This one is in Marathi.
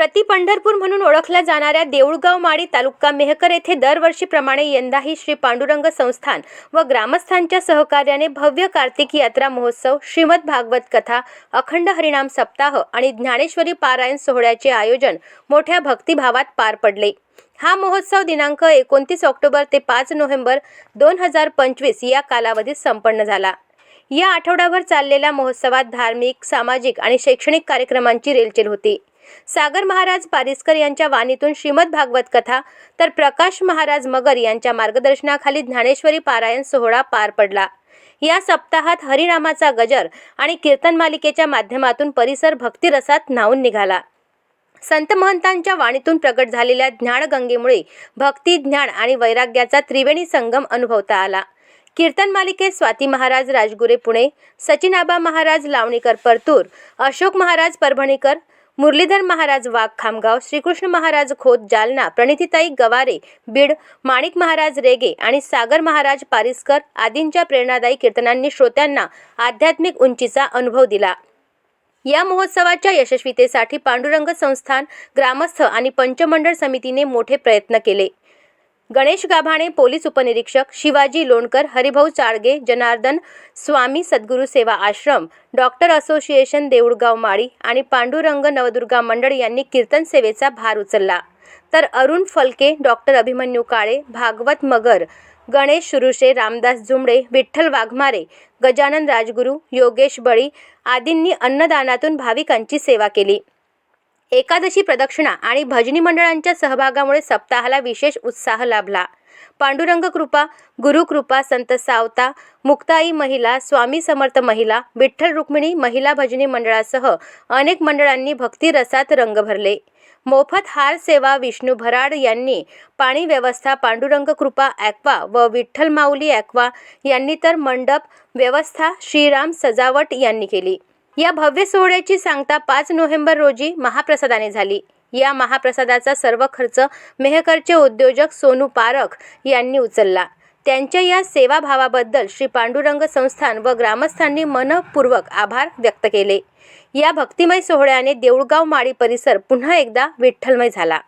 प्रति पंढरपूर म्हणून ओळखल्या जाणाऱ्या देऊळगाव माळी तालुका मेहकर येथे दरवर्षीप्रमाणे यंदाही श्री पांडुरंग संस्थान व ग्रामस्थांच्या सहकार्याने भव्य कार्तिक यात्रा महोत्सव श्रीमद भागवत कथा अखंड हरिणाम सप्ताह आणि ज्ञानेश्वरी पारायण सोहळ्याचे आयोजन मोठ्या भक्तिभावात पार पडले. हा महोत्सव दिनांक एकोणतीस ऑक्टोबर ते पाच नोव्हेंबर दोन हजार पंचवीस या कालावधीत संपन्न झाला. या आठवडाभर चाललेल्या महोत्सवात धार्मिक सामाजिक आणि शैक्षणिक कार्यक्रमांची रेलचेल होती. सागर महाराज पारिस्कर यांच्या वाणीतून श्रीमद भागवत कथा तर प्रकाश महाराज मगर यांच्या मार्गदर्शनाखाली ज्ञानेश्वरी पारायण सोहळा पार पडला. या सप्ताहात हरिनामाचा गजर आणि कीर्तन मालिकेच्या माध्यमातून परिसर भक्तिरसात न्हावून निघाला. संत महंतांच्या वाणीतून प्रकट झालेल्या ज्ञानगंगेमुळे भक्ती ज्ञान आणि वैराग्याचा त्रिवेणी संगम अनुभवता आला. कीर्तन मालिकेत स्वाती महाराज राजगुरे पुणे सचिनाबा महाराज लावणीकर परतूर अशोक महाराज परभणीकर मुरलीधर महाराज वाघ खामगाव श्रीकृष्ण महाराज खोत जालना प्रणितीताई गवारे बीड माणिक महाराज रेगे आणि सागर महाराज पारिस्कर आदींच्या प्रेरणादायी कीर्तनांनी श्रोत्यांना आध्यात्मिक उंचीचा अनुभव दिला. या महोत्सवाच्या यशस्वीतेसाठी पांडुरंग संस्थान ग्रामस्थ आणि पंचमंडळ समितीने मोठे प्रयत्न केले. गणेश गाभाणे पोलीस उपनिरीक्षक शिवाजी लोणकर हरिभाऊ चाळगे जनार्दन स्वामी सद्गुरू सेवा आश्रम डॉक्टर असोसिएशन देऊळगाव माळी आणि पांडुरंग नवदुर्गा मंडळ यांनी कीर्तन सेवेचा भार उचलला. तर अरुण फलके डॉक्टर अभिमन्यू काळे भागवत मगर गणेश शुरुशे रामदास जुमडे विठ्ठल वाघमारे गजानन राजगुरू योगेश बळी आदींनी अन्नदानातून भाविकांची सेवा केली. एकादशी प्रदक्षिणा आणि भजनी मंडळांच्या सहभागामुळे सप्ताहाला विशेष उत्साह लाभला. पांडुरंग कृपा गुरुकृपा संत सावता मुक्ताई महिला स्वामी समर्थ महिला विठ्ठल रुक्मिणी महिला भजनी मंडळासह अनेक मंडळांनी भक्तिरसात रंग भरले. मोफत हार सेवा विष्णू भराड यांनी पाणी व्यवस्था पांडुरंग कृपा ॲक्वा व विठ्ठल माऊली ॲक्वा यांनी तर मंडप व्यवस्था श्रीराम सजावट यांनी केली. या भव्य सोहळ्याची सांगता पाच नोव्हेंबर रोजी महाप्रसादाने झाली. या महाप्रसादाचा सर्व खर्च मेहकरचे उद्योजक सोनू पारख यांनी उचलला. त्यांच्या या सेवाभावाबद्दल श्री पांडुरंग संस्थान व ग्रामस्थांनी मनपूर्वक आभार व्यक्त केले. या भक्तिमय सोहळ्याने देऊळगाव माळी परिसर पुन्हा एकदा विठ्ठलमय झाला.